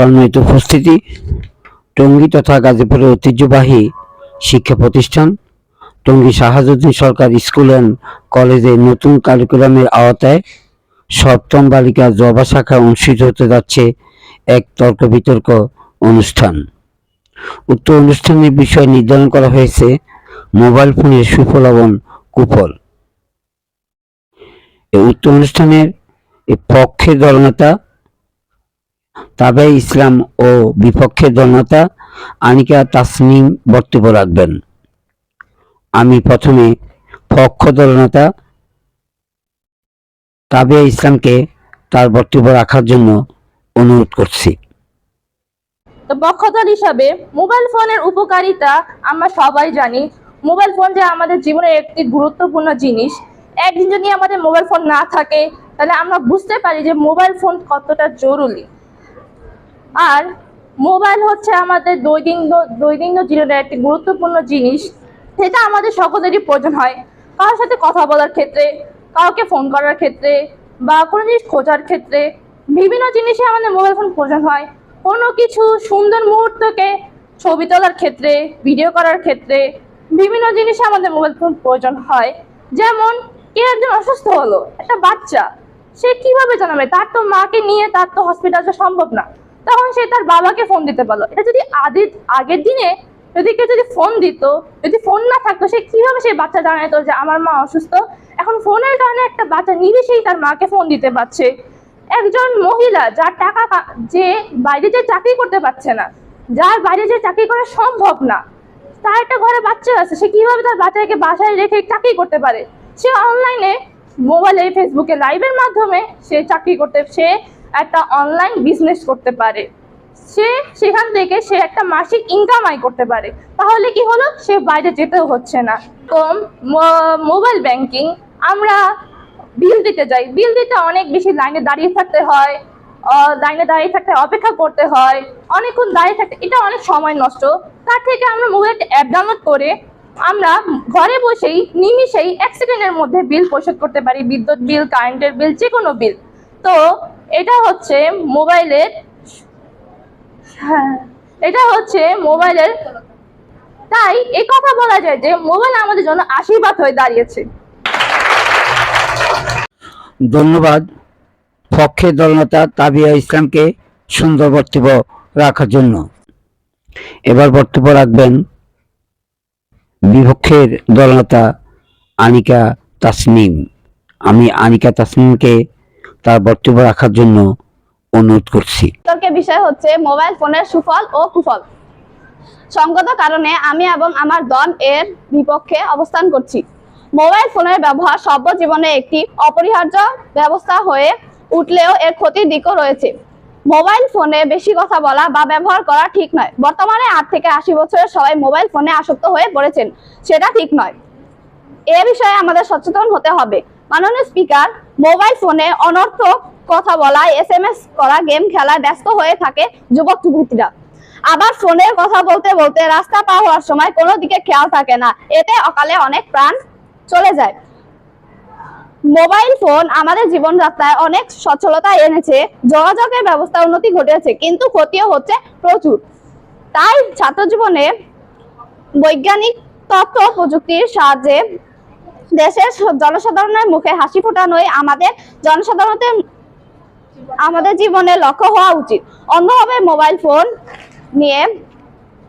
সম্মানিত উপস্থিতি, টঙ্গী তথা গাজীপুরের ঐতিহ্যবাহী শিক্ষা প্রতিষ্ঠান, টঙ্গী শাহাজুদ্দিন সরকার স্কুল অ্যান্ড কলেজে নতুন কারিকুলামের আওতায় সপ্তম বালিকা জবা শাখা অনুষ্ঠিত হতে যাচ্ছে এক তর্ক বিতর্ক অনুষ্ঠান। উক্ত অনুষ্ঠানের বিষয় নির্ধারণ করা হয়েছে মোবাইল ফোনের সুফল এবং কুফল। এই উক্ত অনুষ্ঠানের পক্ষে দলনেতা তাবে ইসলাম ও বিপক্ষে দলনেতা আনিকা তাসনিম বক্তব্য রাখবেন। আমি প্রথমে পক্ষ দলনেতা তাবে ইসলামকে তার বক্তব্য রাখার জন্য অনুরোধ করছি। পক্ষদল হিসাবে মোবাইল ফোনের উপকারিতা আমরা সবাই জানি। মোবাইল ফোন যে আমাদের জীবনের একটি গুরুত্বপূর্ণ জিনিস। একদিন যদি আমাদের মোবাইল ফোন না থাকে, তাহলে আমরা বুঝতে পারি যে মোবাইল ফোন কতটা জরুরি। আর মোবাইল হচ্ছে আমাদের দৈনন্দিন দৈনন্দিন জীবনের একটি গুরুত্বপূর্ণ জিনিস, সেটা আমাদের সকলেরই প্রয়োজন হয়। কারোর সাথে কথা বলার ক্ষেত্রে, কাউকে ফোন করার ক্ষেত্রে, বা কোনো জিনিস খোঁজার ক্ষেত্রে, বিভিন্ন জিনিসে আমাদের মোবাইল ফোন প্রয়োজন হয়। কোনো কিছু সুন্দর মুহূর্তকে ছবি তোলার ক্ষেত্রে ভিডিও করার ক্ষেত্রে, বিভিন্ন জিনিসে আমাদের মোবাইল ফোন প্রয়োজন হয়। যেমন, কেউ একজন অসুস্থ হলো, একটা বাচ্চা, সে কীভাবে জানাবে? তার তো মাকে নিয়ে তার তো হসপিটাল সম্ভব না। তখন সে তার বাবাকে ফোন দিতে পারল। এটা যদি আদি আগের দিনে যদি কেউ যদি ফোন দিত, যদি ফোন না থাকতো, সে কীভাবে সেই বাচ্চা জানাতো যে আমার মা অসুস্থ? এখন ফোনের কারণে একটা বাচ্চা নিমিশেই তার মাকে ফোন দিতে পারছে। একজন মহিলা যার টাকা যে বাইরে যে চাকরি করতে পারছে না, যার বাইরে যে চাকরি করা সম্ভব না, তার একটা ঘরে বাচ্চা আছে, সে কীভাবে তার বাচ্চাকে বাসায় রেখে চাকরি করতে পারে? সে অনলাইনে মোবাইলে ফেসবুকে লাইভের মাধ্যমে সে চাকরি করতে সে একটা অনলাইন বিজনেস করতে পারে। সে সেখান থেকে সে একটা মাসিক ইনকাম আয় করতে পারে। তাহলে কি হলো? সে বাইরে যেতেও হচ্ছে না। কম মোবাইল ব্যাংকিং আমরা বিল দিতে যাই। বিল দিতে অনেক বেশি লাইনে দাঁড়িয়ে থাকতে হয়। লাইনে দাঁড়িয়ে থাকতে অপেক্ষা করতে হয়। অনেকক্ষণ দাঁড়িয়ে থাকতে, এটা অনেক সময় নষ্ট। তার থেকে আমরা মোবাইল একটা অ্যাপ ডাউনলোড করে আমরা ঘরে বসেই নিমিষেই এক সেকেন্ডের মধ্যে বিল পরিশোধ করতে পারি। বিদ্যুৎ বিল কারেন্টের বিল যে কোনো বিল তো এটা হচ্ছে মোবাইলের হ্যাঁ এটা হচ্ছে মোবাইলের তাই এই কথা বলা যায় যে মোবাইল আমাদের জন্য আশীর্বাদ হয়ে দাঁড়িয়েছে। ধন্যবাদ। পক্ষে দলনেতা তাবিয়া ইসলামকে সুন্দর বক্তব্য রাখার জন্য। এবার বক্তব্য রাখবেন বিপক্ষের দলনেতা আনিকা তাসনিম। আমি আনিকা তাসনিমকে তার বক্তব্য রাখার জন্য অনুরোধ করছি। বিষয় হচ্ছে মোবাইল ফোনের সুফল ও কুফল। সঙ্গত কারণে আমি এবং আমার দল এর বিপক্ষে অবস্থান করছি। মোবাইল ফোনের ব্যবহার সভ্য জীবনে একটি অপরিহার্য ব্যবস্থা হয়ে উঠলেও এর ক্ষতির দিকও রয়েছে। মোবাইল ফোনে বেশি কথা বলা বা ব্যবহার করা ঠিক নয়। বর্তমানে আট থেকে আশি বছরের সবাই মোবাইল ফোনে আসক্ত হয়ে পড়েছেন, সেটা ঠিক নয়। এ বিষয়ে আমাদের সচেতন হতে হবে। মাননীয় স্পিকার, মোবাইল ফোনে অনর্থক কথা বলা এস এম এস করা, গেম খেলায় ব্যস্ত হয়ে থাকে যুবক, যুবতীরা। আবার ফোনে কথা বলতে বলতে রাস্তা পার হওয়ার সময় কোনো দিকে খেয়াল থাকে না। এতে অকালে অনেক প্রাণ চলে যায়। মোবাইল ফোন আমাদের জীবনযাত্রায় অনেক সচ্ছলতা এনেছে, যোগাযোগের ব্যবস্থা উন্নতি ঘটেছে, কিন্তু ক্ষতিও হচ্ছে প্রচুর। তাই ছাত্র জীবনে বৈজ্ঞানিক তথ্য প্রযুক্তির সাহায্যে দেশের জনসাধারণের মুখে হাসি ফোটানোই আমাদের জনসাধারণের আমাদের জীবনে লক্ষ্য হওয়া উচিত। অন্যভাবে মোবাইল ফোন নিয়ে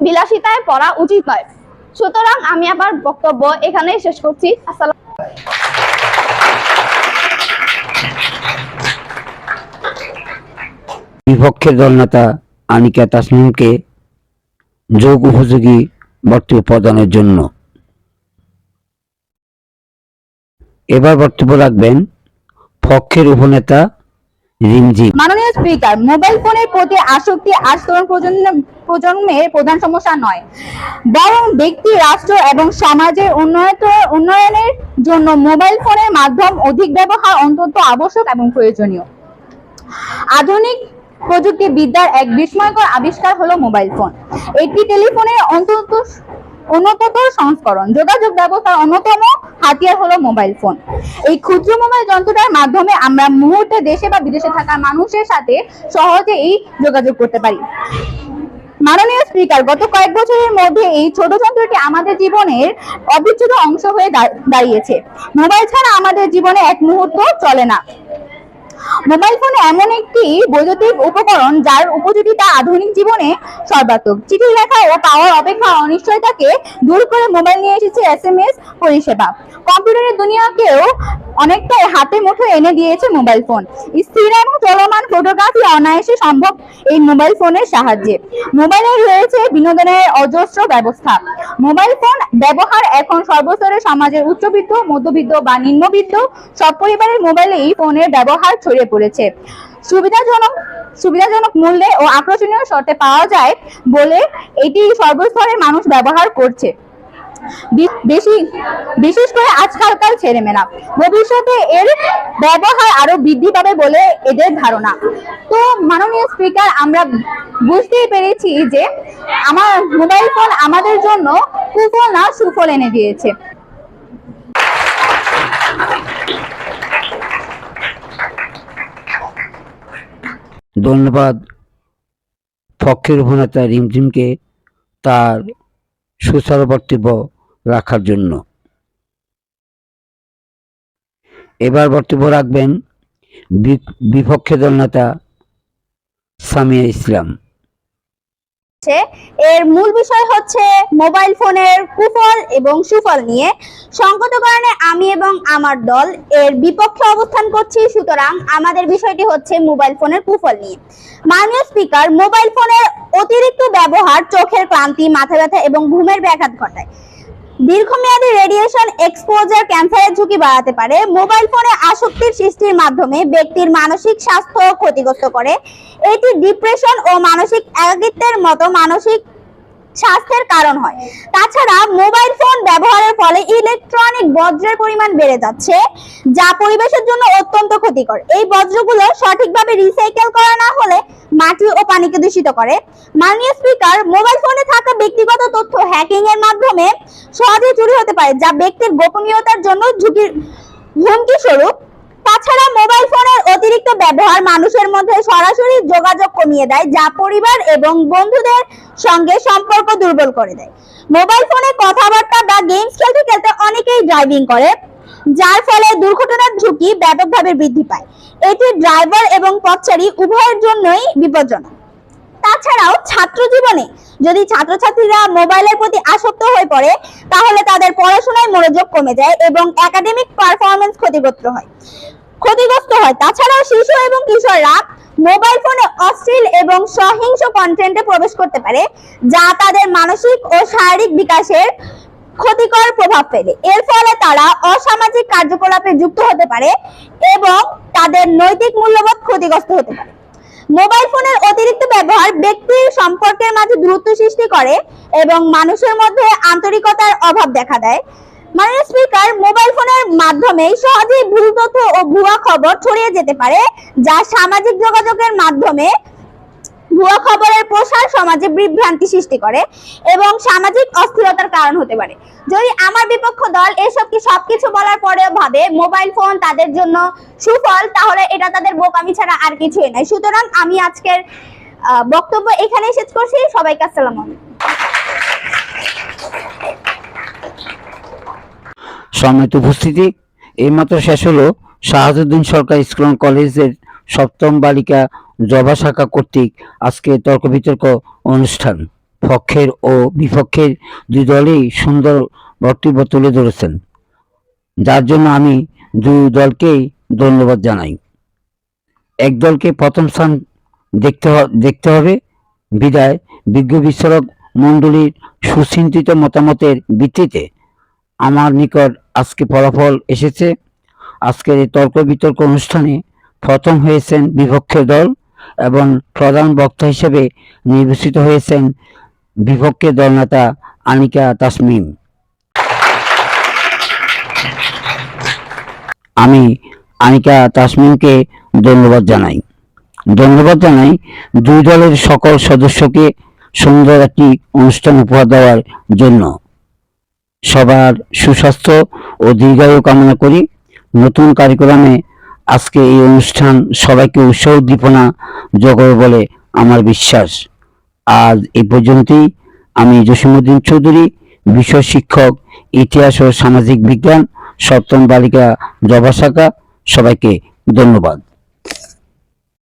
বিলাসিতায় পড়া উচিত নয়। সুতরাং আমি আবার বক্তব্য এখানেই শেষ করছি। আসসালাম। বিপক্ষের দলনেতা আনিকা তাসনিমকে যোগ উপযোগী বক্তব্য প্রদানের জন্য। এবার বক্তব্য রাখবেন পক্ষের উপনেতা রিমঝিম। মাননীয় স্পিকার, মোবাইল ফোনের প্রতি আসক্তি আজ তরুণ প্রজন্ম প্রজন্মের প্রধান সমস্যা নয়। বরং ব্যক্তি, রাষ্ট্র এবং সমাজের উন্নয়ন উন্নয়নের জন্য মোবাইল ফোনের মাধ্যম অধিক ব্যবহার অন্তত আবশ্যক এবং প্রয়োজনীয়। আধুনিক প্রযুক্তি বিদ্যার এক বিস্ময়কর আবিষ্কার হলো মোবাইল ফোন। একটি টেলিফোনের অন্তত উন্নততর সংস্করণ। যোগাযোগ ব্যবস্থার অন্যতম হাতিয়ার হলো মোবাইল ফোন এই ক্ষুদ্র মোবাইল যন্ত্রটার মাধ্যমে আমরা মুহূর্তে দেশে বা বিদেশে থাকা মানুষের সাথে সহজেই যোগাযোগ করতে পারি। মাননীয় স্পিকার গত কয়েক বছরের মধ্যে এই ছোট যন্ত্রটি আমাদের জীবনের অবিচ্ছেদ্য অংশ হয়ে দাঁড়িয়েছে। মোবাইল ছাড়া আমাদের জীবনে এক মুহূর্ত চলে না। মোবাইল ফোন এমন একটি বৈদ্যুতিক উপকরণ যার উপযোগিতা আধুনিক জীবনে সর্বাত্মক। চিঠি লেখা ও পাওয়ার অপেক্ষা অনিশ্চয়তাকে দূর করে মোবাইল নিয়ে এসেছে এস এম এস পরিষেবা। কম্পিউটারের দুনিয়াকেও অনেকটাই হাতে মুঠো এনে দিয়েছে মোবাইল ফোন। স্থির এবং চলমান ফটোগ্রাফি অনায়াসে সম্ভব এই মোবাইল ফোনের সাহায্যে। মোবাইলে রয়েছে বিনোদনের অজস্র ব্যবস্থা। মোবাইল ফোন ব্যবহার এখন সর্বস্তরে সমাজের উচ্চবিত্ত, মধ্যবিত্ত বা নিম্নবিত্ত সব পরিবারের মোবাইলে এই ফোনের ব্যবহার ছড়িয়ে পড়েছে। সুবিধাজনক সুবিধাজনক মূল্যে ও আকর্ষণীয় শর্তে পাওয়া যায় বলে এটি সর্বস্তরের মানুষ ব্যবহার করছে। বেশি, বিশেষ করে আজকালকার ছেলেমেয়েরা। ভবিষ্যতে এর ব্যবহার আরও বৃদ্ধি পাবে বলে এদের ধারণা। তো মাননীয় স্পিকার, আমরা বুঝতেই পেরেছি যে আমার মোবাইল ফোন আমাদের জন্য কুফল না, সুফল এনে দিয়েছে। ধন্যবাদ পক্ষের অভিনেতা রিমঝিমকে তার সুচারু বক্তব্য। রাখার জন্য। এবার বক্তব্য রাখবেন বিপক্ষে দল নেতা সামিয়া ইসলাম। এর মূল বিষয় হচ্ছে মোবাইল ফোনের কুফল এবং সুফল নিয়ে। সংগত কারণে আমি এবং আমার দল এর বিপক্ষে অবস্থান করছি, সুতরাং আমাদের বিষয়টি হচ্ছে মোবাইল ফোনের কুফল নিয়ে। মাননীয় স্পিকার, মোবাইল ফোনের অতিরিক্ত ব্যবহার চোখের ক্লান্তি, মাথা ব্যথা এবং ঘুমের ব্যাঘাত ঘটায়। দীর্ঘমেয়াদী রেডিয়েশন এক্সপোজার ক্যান্সারের ঝুঁকি বাড়াতে পারে। মোবাইল ফোনে আসক্তির সৃষ্টির মাধ্যমে ব্যক্তির মানসিক স্বাস্থ্য ক্ষতিগ্রস্ত করে। এটি ডিপ্রেশন ও মানসিক একাকিত্বের মতো মানসিক স্বাস্থ্যের কারণ হয়। তাছাড়া মোবাইল ফোন ব্যবহারের ফলে ইলেকট্রনিক বজ্রের পরিমাণ বেড়ে যাচ্ছে, যা পরিবেশের জন্য অত্যন্ত ক্ষতিকর। এই বজ্রগুলো সঠিকভাবে রিসাইকেল করা না হলে মাটি ও পানিকে দূষিত করে। মাননীয় স্পিকার মোবাইল ফোনে থাকা ব্যক্তিগত তথ্য হ্যাকিং এর মাধ্যমে সহজে চুরি হতে পারে, যা ব্যক্তির গোপনীয়তার জন্য ঝুঁকির হুমকি স্বরূপ। তাছাড়া মোবাইল ফোনের অতিরিক্ত ব্যবহার মানুষের মধ্যে সরাসরি যোগাযোগ কমিয়ে দেয়, যা পরিবার এবং বন্ধুদের সঙ্গে সম্পর্ক দুর্বল করে দেয়। মোবাইল ফোনে কথাবার্তা বা গেমস খেলতে খেলতে অনেকেই ড্রাইভিং করে, যার ফলে দুর্ঘটনার ঝুঁকি ব্যাপকভাবে বৃদ্ধি পায়। এটি ড্রাইভার এবং পথচারী উভয়ের জন্যই বিপজ্জনক। তাছাড়াও ছাত্র জীবনে যদি ছাত্রছাত্রীরা মোবাইলের প্রতি আসক্ত হয়ে পড়ে, তাহলে তাদের পড়াশোনায় মনোযোগ কমে যায় এবং একাডেমিক পারফরমেন্স ক্ষতিগ্রস্ত হয়। ক্ষতিগ্রস্ত হয়। তাছাড়াও শিশু এবং কিশোররা মোবাইল ফোনে অশ্লীল এবং সহিংস কন্টেন্টে প্রবেশ করতে পারে, যা তাদের মানসিক ও শারীরিক বিকাশের ক্ষতিকর প্রভাব ফেলে। এর ফলে তারা অসামাজিক কার্যকলাপে যুক্ত হতে পারে এবং তাদের নৈতিক মূল্যবোধ ক্ষতিগ্রস্ত হতে পারে। মোবাইল ফোনের অতিরিক্ত ব্যবহার ব্যক্তির সম্পর্কের মাঝে দূরত্ব সৃষ্টি করে এবং মানুষের মধ্যে আন্তরিকতার অভাব দেখা দেয়। মাননীয় স্পিকার মোবাইল ফোনের মাধ্যমে সহজেই ভুল তথ্য ও ভুয়া খবর ছড়িয়ে যেতে পারে, যা সামাজিক যোগাযোগের মাধ্যমে ভুয়া খবরের প্রসার সমাজে বিভ্রান্তি সৃষ্টি করে এবং সামাজিক অস্থিরতার কারণ হতে পারে। যদি আমার বিপক্ষ দল এসব কি সবকিছু বলার পরেও ভাবে মোবাইল ফোন তাদের জন্য সুফল, তাহলে এটা তাদের বোকামি ছাড়া আর কিছুই নয়। সুতরাং আমি আজকের বক্তব্য এখানেই শেষ করছি। সবাইকে আসসালাম আলাইকুম। সম্মানিত উপস্থিতি। এইমাত্র শেষ হলো শাহাজুদ্দিন সরকার স্কুল কলেজের সপ্তম বালিকা জবা শাখা কর্তৃক আজকে তর্ক বিতর্ক অনুষ্ঠান। পক্ষের ও বিপক্ষের দুই দলেই সুন্দর বক্তব্য তুলে ধরেছেন। যার জন্য আমি দুই দলকেই ধন্যবাদ জানাই। এক দলকে প্রথম স্থান দেখতে দেখতে হবে। বিদায় বিজ্ঞ বিস্তারক মণ্ডলীর সুচিন্তিত মতামতের ভিত্তিতে আমার নিকট আজকে ফলাফল এসেছে। আজকের এই তর্ক বিতর্ক অনুষ্ঠানে প্রথম হয়েছেন বিপক্ষের দল এবং প্রধান বক্তা হিসেবে নির্বাচিত হয়েছেন বিপক্ষের দলনেতা আনিকা তাসমিম। আমি আনিকা তাসমিমকে ধন্যবাদ জানাই। ধন্যবাদ জানাই দুই দলের সকল সদস্যকে সুন্দর একটি অনুষ্ঠান উপহার দেওয়ার জন্য। সবার সুস্বাস্থ্য ও দীর্ঘায়ু কামনা করি। নতুন কারিকুলামে আজকে এই অনুষ্ঠান সবাইকে উৎসাহ উদ্দীপনা জোগাবে বলে আমার বিশ্বাস। আজ এই পর্যন্তই। আমি জসিমুদ্দিন চৌধুরী, বিষয় শিক্ষক, ইতিহাস ও সামাজিক বিজ্ঞান, সপ্তম বালিকা জবা শাখা, সবাইকে ধন্যবাদ।